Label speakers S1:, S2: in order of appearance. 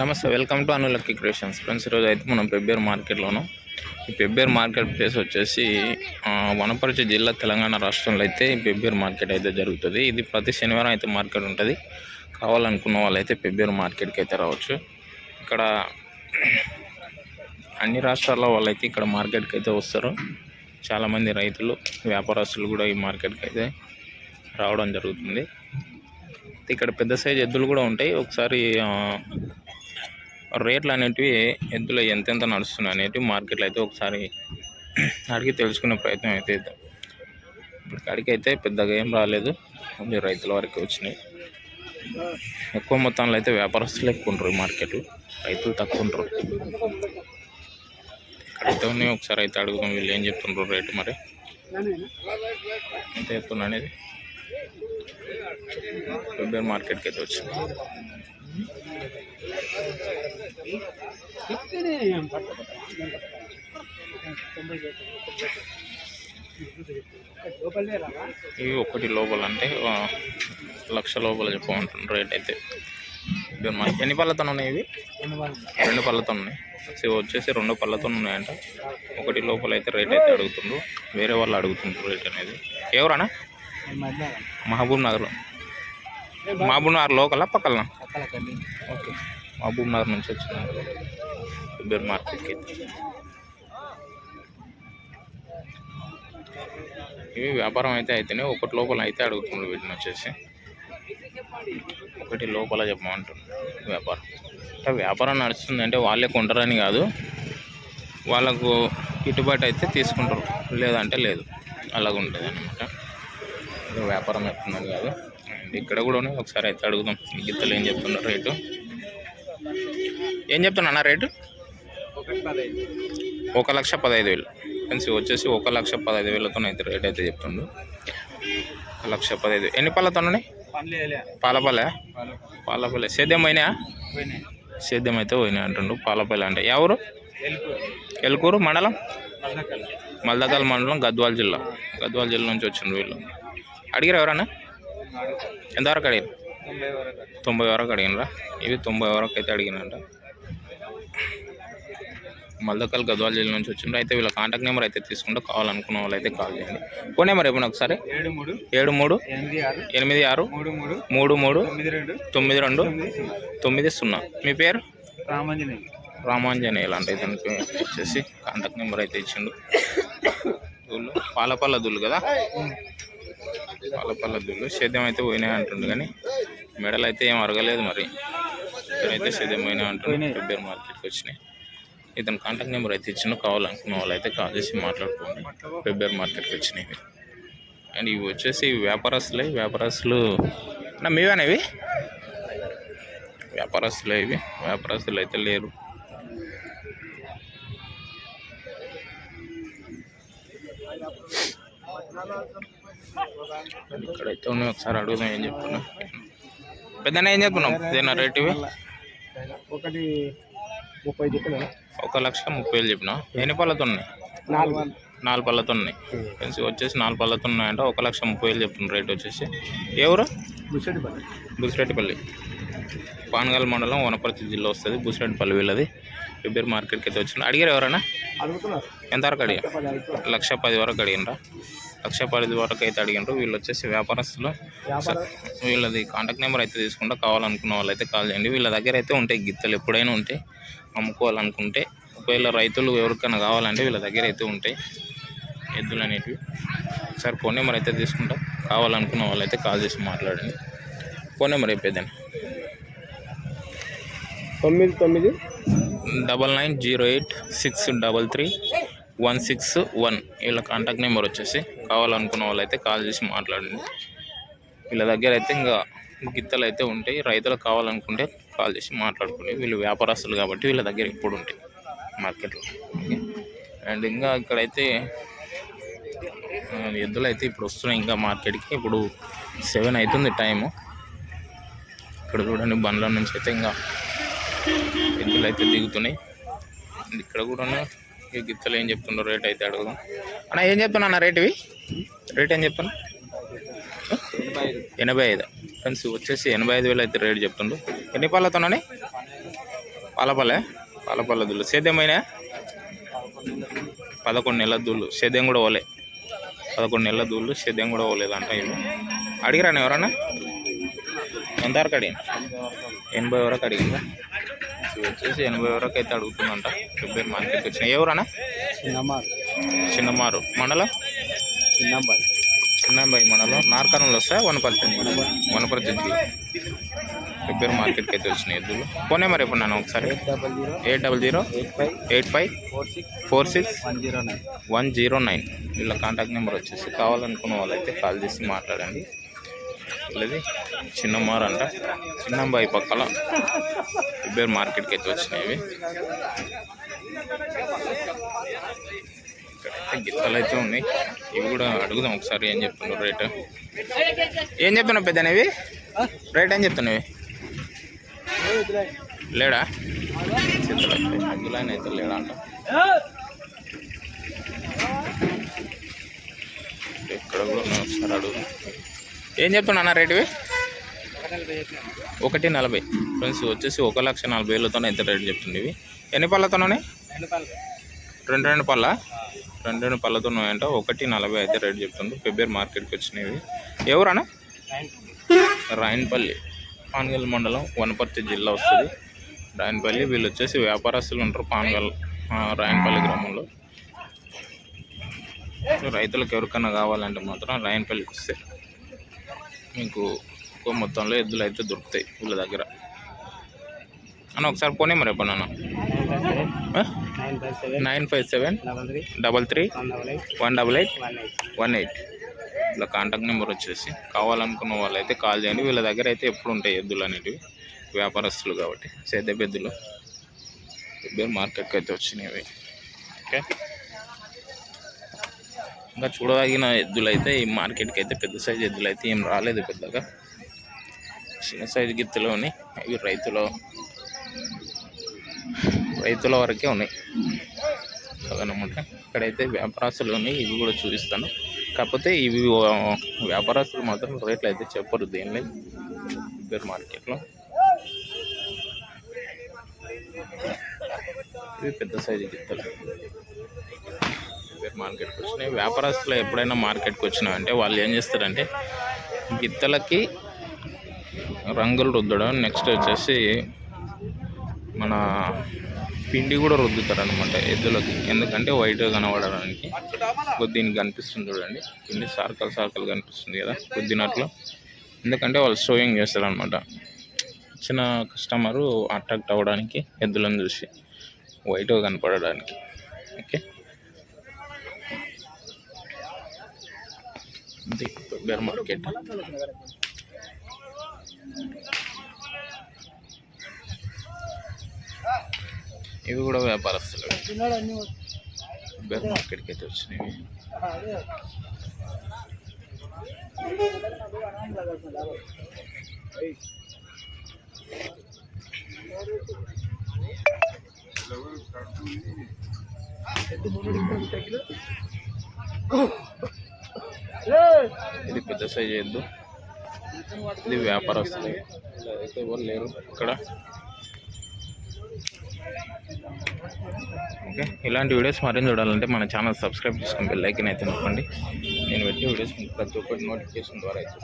S1: నమస్తే welcome to Anulakki creations. Friends ఈరోజు అయితే మనం పెబ్బేరు మార్కెట్లోను. ఈ పెబ్బేరు మార్కెట్ ప్లేస్ వచ్చేసి వనపర్తి జిల్లా తెలంగాణ రాష్ట్రంలో అయితే ఈ పెబ్బేరు మార్కెట్ అయితే జరుగుతుంది. ఇది ప్రతి శనివారం అయితే మార్కెట్ ఉంటుంది. కావాలనుకున్న వాళ్ళు అయితే పెబ్బేరు మార్కెట్కి అయితే రావచ్చు. ఇక్కడ అన్ని రాష్ట్రాల వాళ్ళు అయితే ఇక్కడ మార్కెట్కి అయితే వస్తారు. చాలామంది రైతులు వ్యాపారస్తులు కూడా ఈ మార్కెట్కి అయితే రావడం జరుగుతుంది. ఇక్కడ పెద్ద సైజ్ ఎద్దులు కూడా ఉంటాయి. ఒకసారి రేట్లు అనేటివి ఎద్దులు ఎంతెంత నడుస్తున్నాయి అనేటివి మార్కెట్లో అయితే ఒకసారి అడిగి తెలుసుకునే ప్రయత్నం అయితే ఇద్దాం ఇప్పుడు కాడికి అయితే పెద్దగా ఏం రాలేదు. ఓన్లీ రైతుల వరకు వచ్చినాయి. ఎక్కువ మొత్తంలో అయితే వ్యాపారస్తులు ఎక్కువ ఉంటారు మార్కెట్లు రైతులు తక్కువ ఉంటారు ఇక్కడైతే ఉన్నాయి ఒకసారి అయితే అడుగుతాం వీళ్ళు ఏం చెప్తుండ్రు రేటు మరి. ఎంత చెప్తున్నా అనేది. మార్కెట్కి అయితే వచ్చింది ఇవి ఒకటి లోపల అంటే లక్ష లోపల చెప్పమంటున్నారు రేట్ అయితే. ఎన్ని పళ్ళతో ఉన్నాయి ఇవి? రెండు పళ్ళతో ఉన్నాయి. సో వచ్చేసి రెండు పళ్ళతో ఉన్నాయంట. ఒకటి లోపల అయితే రేట్ అయితే అడుగుతుండ్రు వేరే వాళ్ళు అడుగుతుండ్రు రేట్ అనేది. ఎవరన్నా? Mahabubnagar Mahabubnagar local పక్కన ఓకే. మహబూబ్ నగర్ నుంచి వచ్చిన ఫిబ్రవరి మార్కెట్కి. ఇవి వ్యాపారం అయితే అయితేనే ఒకటి లోపల అయితే అడుగుతున్నాడు వీటిని వచ్చేసి. ఒకటి లోపల చెప్పమంటున్నాడు వ్యాపారం. అంటే వ్యాపారం నడుస్తుంది అంటే వాళ్ళే కొంటారని కాదు. వాళ్ళకు గిట్టుబాటు అయితే తీసుకుంటారు. లేదంటే లేదు. అలాగ ఉంటుంది అనమాట వ్యాపారం ఎత్తుందని కాదు. ఇక్కడ కూడా ఉన్నాయి. ఒకసారి అయితే అడుగుదాం. గిత్తలు ఏం చెప్తున్నారు రేటు? ఏం చెప్తున్నా రేటు? ఒక లక్ష పదహైదు వేలు. ఫ్రెండ్స్ వచ్చేసి ఒక లక్ష పదహైదు వేలతో అయితే రేట్ అయితే చెప్తుండు ఒక లక్ష పదహైదు ఎన్ని పళ్ళతో ఉన్నాయి పాలపల్లె? పాలపల్లె. సేద్యం పోయినాయా? సేద్యం అయితే పోయినాయి అంటుండు పాలపల్లె అంటే ఎవరు ఎలుకూరు. మండలం? మల్దకల్. మండలం గద్వాల జిల్లా. గద్వాల జిల్లా నుంచి వచ్చిండ్రు వీళ్ళు. అడిగారు ఎవరన్నా? ఎంతవరకు అడిగారు? తొంభై వరకు అడిగినరా? ఇవి తొంభై వరకు అయితే అడిగినంట మల్దకల్ గద్వాల జిల్లా నుంచి వచ్చిండ్రు. అయితే వీళ్ళ కాంటాక్ట్ నెంబర్ అయితే తీసుకుంటే కావాలనుకున్న వాళ్ళు అయితే కాల్ చేయండి. ఫోన్ నెంబర్ ఇవ్వండి ఒకసారి.
S2: ఏడు మూడు
S1: ఏడు మూడు
S2: ఎనిమిది ఆరు మూడు మూడు తొమ్మిది రెండు
S1: తొమ్మిది
S2: సున్నా.
S1: మీ పేరు?
S2: రామాంజనేయులు.
S1: రామాంజనేయులు అంటే ఇతనికి వచ్చేసి కాంటాక్ట్ నెంబర్ అయితే ఇచ్చిండు. దూళ్ళు పాలపల్ల దూళ్ళు కదా? పాలపల్ల దూళ్ళు సేద్యం అయితే పోయినాయి అంటుండు కానీ మెడలు అయితే ఏం అరగలేదు మరి. ఇక్కడైతే సేద్యం పోయినాయి అంటుండు. ఫిబ్రవరి మార్కెట్కి వచ్చినాయి. ఇతను కాంటాక్ట్ నెంబర్ అయితే ఇచ్చిండు. కావాలనుకున్న వాళ్ళు అయితే కాల్ చేసి మాట్లాడుకోండి. ఫిబ్రవరి మార్కెట్కి వచ్చినాయి. అండ్ ఇవి వచ్చేసి వ్యాపారస్తులే. వ్యాపారస్తులు నా మీవేనా ఇవి? వ్యాపారస్తులే ఇవి. వ్యాపారస్తులు అయితే లేరు. ఇక్కడైతే ఉన్నాయి ఒకసారి అడుగుదాం ఏం చెప్తున్నా. పెద్దనే ఏం చెప్తున్నాం ఏదైనా రేట్ ఇవి?
S2: ఒకటి ముప్పై చెప్పిన?
S1: ఒక లక్ష ముప్పై వేలు చెప్పిన? ఎన్ని పళ్ళతో ఉన్నాయి?
S2: నాలుగు
S1: పళ్ళతో ఉన్నాయి. ఫ్రెండ్స్ వచ్చేసి నాలుగు పళ్ళతో ఉన్నాయంట. ఒక లక్ష ముప్పై వేలు చెప్తున్నారు రేట్ వచ్చేసి. ఎవరు
S2: బుసడిపల్లి
S1: బుసిరెడ్డిపల్లి. పానగల్ మండలం వనపర్తి జిల్లా వస్తుంది. బుసిరెడ్డిపల్లి వీళ్ళది. ఫిబ్రవరి మార్కెట్కి అయితే వచ్చింది అడిగారు ఎవరైనా
S2: అడుగుతున్నారు.
S1: ఎంతవరకు అడిగారు? లక్ష పది వరకు అడిగినరా లక్ష పది వరకు అయితే అడిగినారు వీళ్ళు వచ్చేసి వ్యాపారస్తులు.
S2: వ్యాపారం
S1: వీళ్ళది కాంటాక్ట్ నెంబర్ అయితే తీసుకుంటా కావాలనుకున్న వాళ్ళు అయితే కాల్ చేయండి. వీళ్ళ దగ్గర అయితే ఉంటాయి గిత్తలు ఎప్పుడైనా ఉంటాయి. అమ్ముకోవాలనుకుంటే. ఒకవేళ రైతులు ఎవరికైనా కావాలంటే వీళ్ళ దగ్గర అయితే ఉంటాయి. ఎద్దులు అనేటివి. ఒకసారి ఫోన్ నెంబర్ అయితే తీసుకుంటా. కావాలనుకున్న వాళ్ళు అయితే కాల్ చేసి మాట్లాడండి. ఫోన్ నెంబర్ అయిపోయిందండి
S2: తొమ్మిది తొమ్మిది
S1: double nine zero eight six double three one six one వీళ్ళ కాంటాక్ట్ నెంబర్ వచ్చేసి కావాలనుకున్న వాళ్ళు అయితే కాల్ చేసి మాట్లాడండి. వీళ్ళ దగ్గర అయితే ఇంకా గిత్తలు అయితే ఉంటాయి. రైతులకు కావాలనుకుంటే కాల్ చేసి మాట్లాడుకోండి. వీళ్ళు వ్యాపారస్తులు కాబట్టి వీళ్ళ దగ్గర ఇప్పుడు ఉంటాయి మార్కెట్లో. ఓకే? అండ్ ఇంకా ఇక్కడైతే ఎద్దులు అయితే ఇప్పుడు వస్తున్నాయి. ఇంకా మార్కెట్కి ఇప్పుడు సెవెన్ అవుతుంది టైము. ఇక్కడ చూడండి బండ్ల నుంచి అయితే ఇంకా ఎద్దులు అయితే దిగుతున్నాయి. అండ్ ఇక్కడ కూడా ఈ గిత్తలు ఏం చెప్తుండో రేట్ అయితే అడుగుదాం. అన్న ఏం చెప్పాను అన్న రేట్ ఇవి? రేట్ ఏం చెప్పాను? ఎనభై ఐదు. ఫ్రెండ్స్ వచ్చేసి ఎనభై ఐదు వేలు అయితే రేట్ చెప్తుండ్రు ఎన్ని పళ్ళతోనని పాలపల్లె? పాలపల్లె దుళ్ళు. సేద్యమైన పదకొండు నెలల దూళ్ళు. సేద్యం కూడా పోలే. పదకొండు నెలల దూళ్ళు సేద్యం కూడా పోలేదంట ఇవి అడిగిరాను ఎవరన్నా? ఎంతవరకు అడిగింది ఎనభై వరకు అడిగిందా ఇది వచ్చేసి ఎనభై వరకు అయితే అడుగుతుందంట. ఫిబ్రవరి మార్కెట్కి వచ్చిన. ఎవరన్నా
S2: చిన్నమ్మారు.
S1: చిన్నమారు మండలం?
S2: చిన్నమ్మాయి
S1: చిన్నబాయి మండలం. నార్కర్నూలు వస్తాయి వనపర్తి వనపర్తి జిల్లా. ఫిబ్రవరి మార్కెట్కి అయితే వచ్చినాయి ఎద్దులు. ఫోన్ నెంబర్ ఎప్పుడు నన్ను ఒకసారి?
S2: Eight double zero.
S1: Eight
S2: five. Four six. One zero nine.
S1: వీళ్ళ కాంటాక్ట్ నెంబర్ వచ్చేసి కావాలనుకున్న వాళ్ళైతే కాల్ చేసి మాట్లాడండి. వీళ్ళది చిన్నమ్మారు అంట. చిన్నంబాయి పక్కల ఫిబ్రవరి మార్కెట్కి అయితే వచ్చినాయి ఇవి. ఇక్కడైతే గిత్తలు అయితే ఉన్నాయి. ఇవి కూడా అడుగుదాం ఒకసారి ఏం చెప్తున్నారు రేట్. ఏం చెప్తున్నావు పెద్దనేవి రేట్ ఏం చెప్తున్నావి? లేడా? చిత్తలు అయితే లేడా అంట. ఇక్కడ కూడా ఒకసారి అడుగు ఏం చెప్తున్నా అన్న రేటువి? ఒకటి నలభై. ఫ్రెండ్స్ వచ్చేసి ఒక లక్ష నలభై వేలతో అయితే రేట్ చెప్తుంది ఇవి? ఎన్ని పళ్ళతోనే రెండు రెండు పళ్ళ. రెండు రెండు పళ్ళతో ఉన్నాయంట ఒకటి నలభై అయితే రేట్ చెప్తుంది. ఫిబ్రవరి మార్కెట్కి వచ్చినవి. ఎవరన్నా? రాయన్పల్లి. పాన్గల్ మండలం వనపర్తి జిల్లా వస్తుంది. రాయన్పల్లి వీళ్ళు వచ్చేసి వ్యాపారస్తులు ఉంటారు పాన్గల్ రాయన్పల్లి గ్రామంలో. రైతులకు ఎవరికైనా కావాలంటే మాత్రం రాయన్పల్లికి వస్తే మీకు ఎక్కువ మొత్తంలో ఎద్దులు అయితే దొరుకుతాయి వీళ్ళ దగ్గర. అన్న ఒకసారి పోనీ మరి ఎప్పుడు
S2: nine five seven double three one double eight
S1: one eight ఇలా కాంటాక్ట్ నెంబర్ వచ్చేసి కావాలనుకున్న వాళ్ళైతే కాల్ చేయండి. వీళ్ళ దగ్గర అయితే ఎప్పుడు ఉంటాయి ఎద్దులు అనేటివి. వ్యాపారస్తులు కాబట్టి ఫిబ్రవరి మార్కెట్కి అయితే వచ్చినాయి ఓకే? ఇంకా చూడదగిన ఎద్దులు అయితే ఈ మార్కెట్కి అయితే పెద్ద సైజు ఎద్దులు అయితే ఏం రాలేదు పెద్దగా. చిన్న సైజు గిత్తలోని ఇవి రైతుల రైతుల వరకే ఉన్నాయి. అదనమాట. ఇక్కడైతే వ్యాపారస్తులు ఉన్నాయి. ఇవి కూడా చూపిస్తాను. కాకపోతే ఇవి వ్యాపారస్తులు మాత్రం రేట్లు అయితే చెప్పరు దేని ఇద్దరు మార్కెట్లో. ఇవి పెద్ద సైజు గిత్తలు. మార్కెట్కి వచ్చినాయి. వ్యాపారస్తులు ఎప్పుడైనా మార్కెట్కి వచ్చినాయంటే వాళ్ళు ఏం చేస్తారంటే గిత్తలకి రంగులు రుద్దడం. నెక్స్ట్ వచ్చేసి మన పిండి కూడా రుద్దుతారు అనమాట ఎద్దులకి. ఎందుకంటే వైట్గా కనబడడానికి కొద్ది దీనికి కనిపిస్తుంది చూడండి. పిండి సార్కల్ సార్కల్ కనిపిస్తుంది కదా రుద్దినట్లు ఎందుకంటే వాళ్ళు షోయింగ్ చేస్తారు అనమాట వచ్చిన కస్టమరు అట్రాక్ట్ అవ్వడానికి ఎద్దులను చూసి వైట్గా కనపడడానికి. ఓకే? ఇది బేర్ మార్కెట్. ఇవి కూడా వ్యాపారస్తులు. బేర్ మార్కెట్కి అయితే వచ్చినవి. ఎత్తు మూడు వచ్చినాయి ఇది పెద్ద సైజ్ ఎద్దు ఇది వ్యాపారస్తులు. అయితే ఎవరు లేరు ఇక్కడ. ఓకే ఇలాంటి వీడియోస్ మరిన్ని చూడాలంటే మన ఛానల్ సబ్స్క్రైబ్ చేసుకుని బెల్ ఐకన్ అయితే నొక్కండి. నేను పెట్టే వీడియోస్ ప్రతి ఒక్కటి నోటిఫికేషన్ ద్వారా అయితే